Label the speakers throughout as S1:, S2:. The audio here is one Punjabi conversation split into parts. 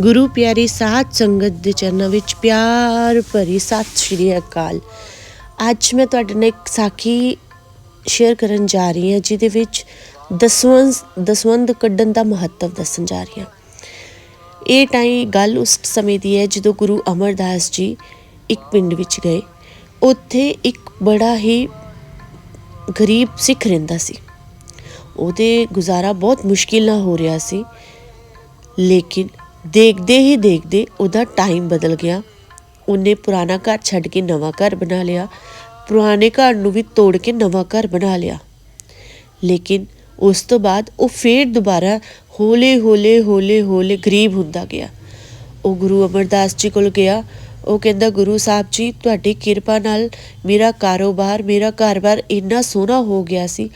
S1: ਗੁਰੂ ਪਿਆਰੀ ਸਾਧ ਸੰਗਤ ਦੇ ਚਰਨਾਂ ਵਿੱਚ ਪਿਆਰ ਭਰੀ ਸਤਿ ਸ਼੍ਰੀ ਅਕਾਲ। ਅੱਜ ਮੈਂ ਤੁਹਾਡੇ ਨਾਲ ਇੱਕ ਸਾਖੀ ਸ਼ੇਅਰ ਕਰਨ ਜਾ ਰਹੀ ਹਾਂ, ਜਿਹਦੇ ਵਿੱਚ ਦਸਵੰਦ ਦਸਵੰਦ ਕੱਢਣ ਦਾ ਮਹੱਤਵ ਦੱਸਣ ਜਾ ਰਹੀ ਹਾਂ। ਇਹ ਟਾਈਮ ਗੱਲ ਉਸ ਸਮੇਂ ਦੀ ਹੈ ਜਦੋਂ ਗੁਰੂ ਅਮਰਦਾਸ ਜੀ ਇੱਕ ਪਿੰਡ ਵਿੱਚ ਗਏ। ਉੱਥੇ ਇੱਕ ਬੜਾ ਹੀ ਗਰੀਬ ਸਿੱਖ ਰਹਿੰਦਾ ਸੀ। ਉਹਦੇ ਗੁਜ਼ਾਰਾ ਬਹੁਤ ਮੁਸ਼ਕਿਲ ਨਾਲ ਹੋ ਰਿਹਾ ਸੀ। ਲੇਕਿਨ ਦੇਖਦੇ ਹੀ ਦੇਖਦੇ ਉਹਦਾ ਟਾਈਮ ਬਦਲ ਗਿਆ। ਉਹਨੇ ਪੁਰਾਣਾ ਘਰ ਛੱਡ ਕੇ ਨਵਾਂ ਘਰ ਬਣਾ ਲਿਆ। ਪੁਰਾਣੇ ਘਰ ਨੂੰ ਵੀ ਤੋੜ ਕੇ ਨਵਾਂ ਘਰ ਬਣਾ ਲਿਆ। ਲੇਕਿਨ ਉਸ ਤੋਂ ਬਾਅਦ ਉਹ ਫੇਰ ਦੁਬਾਰਾ ਹੌਲੇ ਹੌਲੇ ਹੌਲੇ ਹੌਲੇ ਗਰੀਬ ਹੁੰਦਾ ਗਿਆ। ਉਹ ਗੁਰੂ ਅਮਰਦਾਸ ਜੀ ਕੋਲ ਗਿਆ। ਉਹ ਕਹਿੰਦਾ, ਗੁਰੂ ਸਾਹਿਬ ਜੀ, ਤੁਹਾਡੀ ਕਿਰਪਾ ਨਾਲ ਮੇਰਾ ਕਾਰੋਬਾਰ, ਮੇਰਾ ਘਰ-ਬਾਰ ਇੰਨਾ ਸੋਹਣਾ ਹੋ ਗਿਆ ਸੀ।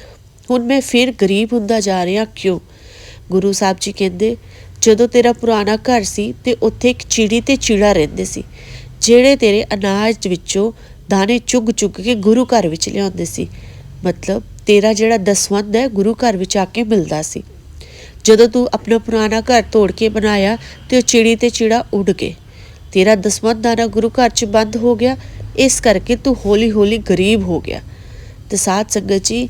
S1: ਹੁਣ ਮੈਂ ਫਿਰ ਗਰੀਬ ਹੁੰਦਾ ਜਾ ਰਿਹਾ ਕਿਉਂ? ਗੁਰੂ ਸਾਹਿਬ ਜੀ ਕਹਿੰਦੇ ਜਦੋਂ ਤੇਰਾ ਪੁਰਾਣਾ ਘਰ ਸੀ ਤੇ ਉੱਥੇ ਇੱਕ ਚਿੜੀ ਤੇ ਚਿੜਾ ਰਹਿੰਦੇ ਸੀ, ਜਿਹੜੇ ਤੇਰੇ ਅਨਾਜ ਵਿੱਚੋਂ ਦਾਣੇ ਚੁਗ-ਚੁਗ ਕੇ ਗੁਰੂ ਘਰ ਵਿੱਚ ਲਿਆਉਂਦੇ ਸੀ। ਮਤਲਬ ਤੇਰਾ ਜਿਹੜਾ ਦਸਵੰਧ ਹੈ, ਗੁਰੂ ਘਰ ਵਿੱਚ ਆ ਕੇ ਮਿਲਦਾ ਸੀ। ਜਦੋਂ ਤੂੰ ਆਪਣਾ ਪੁਰਾਣਾ ਘਰ ਤੋੜ ਕੇ ਬਣਾਇਆ ਤੇ ਉਹ ਚਿੜੀ ਤੇ ਚਿੜਾ ਉੱਡ ਗਏ। ਤੇਰਾ ਦਸਵੰਧ ਦਾਣਾ ਗੁਰੂ ਘਰ 'ਚ ਬੰਦ ਹੋ ਗਿਆ। ਇਸ ਕਰਕੇ ਤੂੰ ਹੌਲੀ-ਹੌਲੀ ਗਰੀਬ ਹੋ ਗਿਆ। ਤੇ ਸਾਧ ਸੰਗਤ ਜੀ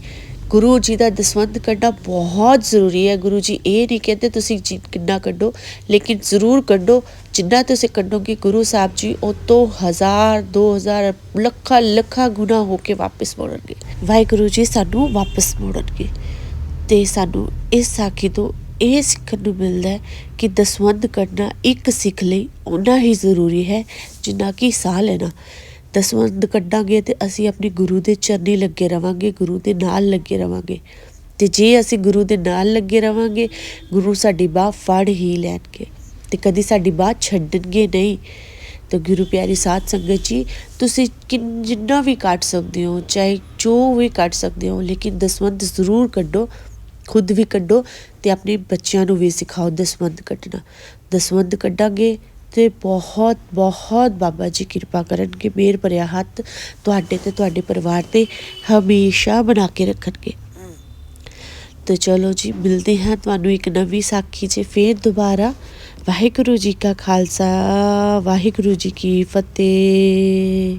S1: ਗੁਰੂ ਜੀ ਦਾ ਦਸਵੰਧ ਕੱਢਣਾ ਬਹੁਤ ਜ਼ਰੂਰੀ ਹੈ। ਗੁਰੂ ਜੀ ਇਹ ਨਹੀਂ ਕਹਿੰਦੇ ਤੁਸੀਂ ਜੀ ਕਿੰਨਾ ਕੱਢੋ, ਲੇਕਿਨ ਜ਼ਰੂਰ ਕੱਢੋ। ਜਿੰਨਾ ਤੁਸੀਂ ਕੱਢੋਗੇ, ਗੁਰੂ ਸਾਹਿਬ ਜੀ ਉਹ ਤੋਂ ਹਜ਼ਾਰ, ਦੋ ਹਜ਼ਾਰ, ਲੱਖਾਂ ਲੱਖਾਂ ਗੁਣਾ ਹੋ ਕੇ ਵਾਪਸ ਮੋੜਨਗੇ। ਵਾਹਿਗੁਰੂ ਜੀ ਸਾਨੂੰ ਵਾਪਸ ਮੋੜਨਗੇ ਤੇ ਸਾਨੂੰ ਇਸ ਸਾਖੀ ਤੋਂ ਇਹ ਸਿੱਖਣ ਨੂੰ ਮਿਲਦਾ ਹੈ ਕਿ ਦਸਵੰਧ ਕੱਢਣਾ ਇੱਕ ਸਿੱਖ ਲਈ ਓਨਾ ਹੀ ਜ਼ਰੂਰੀ ਹੈ ਜਿੰਨਾ ਕਿ ਸਾਹ ਲੈਣਾ। ਦਸਵੰਧ ਕੱਢਾਂਗੇ ਤੇ ਅਸੀਂ ਆਪਣੇ ਗੁਰੂ ਦੇ ਚਰਨੀ ਲੱਗੇ ਰਵਾਂਗੇ, ਗੁਰੂ ਦੇ ਨਾਲ ਲੱਗੇ ਰਵਾਂਗੇ। ਤੇ ਜੇ ਅਸੀਂ ਗੁਰੂ ਦੇ ਨਾਲ ਲੱਗੇ ਰਵਾਂਗੇ, ਗੁਰੂ ਸਾਡੀ ਬਾਹ ਫੜ ਹੀ ਲੈਣਗੇ ਤੇ ਕਦੀ ਸਾਡੀ ਬਾਹ ਛੱਡਣਗੇ ਨਹੀਂ। ਤਾਂ ਗੁਰੂ ਪਿਆਰੀ ਸਾਧ ਸੰਗਤ ਜੀ, ਤੁਸੀਂ ਕਿੰਨ, ਜਿੰਨਾ ਵੀ ਕੱਢ ਸਕਦੇ ਹੋ, ਚਾਹੇ ਜੋ ਵੀ ਕੱਢ ਸਕਦੇ ਹੋ, ਲੇਕਿਨ ਦਸਵੰਧ ਜ਼ਰੂਰ ਕੱਢੋ, ਖੁਦ ਵੀ ਕੱਢੋ ਤੇ ਆਪਣੇ ਬੱਚਿਆਂ ਨੂੰ ਵੀ ਸਿਖਾਓ ਦਸਵੰਧ ਕੱਢਣਾ। ਦਸਵੰਧ ਕੱਢਾਂਗੇ ਤੇ ਬਹੁਤ ਬਹੁਤ ਬਾਬਾ ਜੀ ਕਿਰਪਾ ਕਰਨਗੇ ਮੇਰ ਭਰਿਆ ਹੱਥ ਤੁਹਾਡੇ ਤੇ ਤੁਹਾਡੇ ਪਰਿਵਾਰ ਤੇ ਹਮੇਸ਼ਾ ਬਣਾ ਕੇ ਰੱਖਣਗੇ। ਤੇ ਚਲੋ ਜੀ, ਮਿਲਦੇ ਹਾਂ ਤੁਹਾਨੂੰ ਇੱਕ ਨਵੀਂ ਸਾਖੀ 'ਚ ਫੇਰ ਦੁਬਾਰਾ। ਵਾਹਿਗੁਰੂ ਜੀ ਕਾ ਖਾਲਸਾ, ਵਾਹਿਗੁਰੂ ਜੀ ਕੀ ਫਤਿਹ।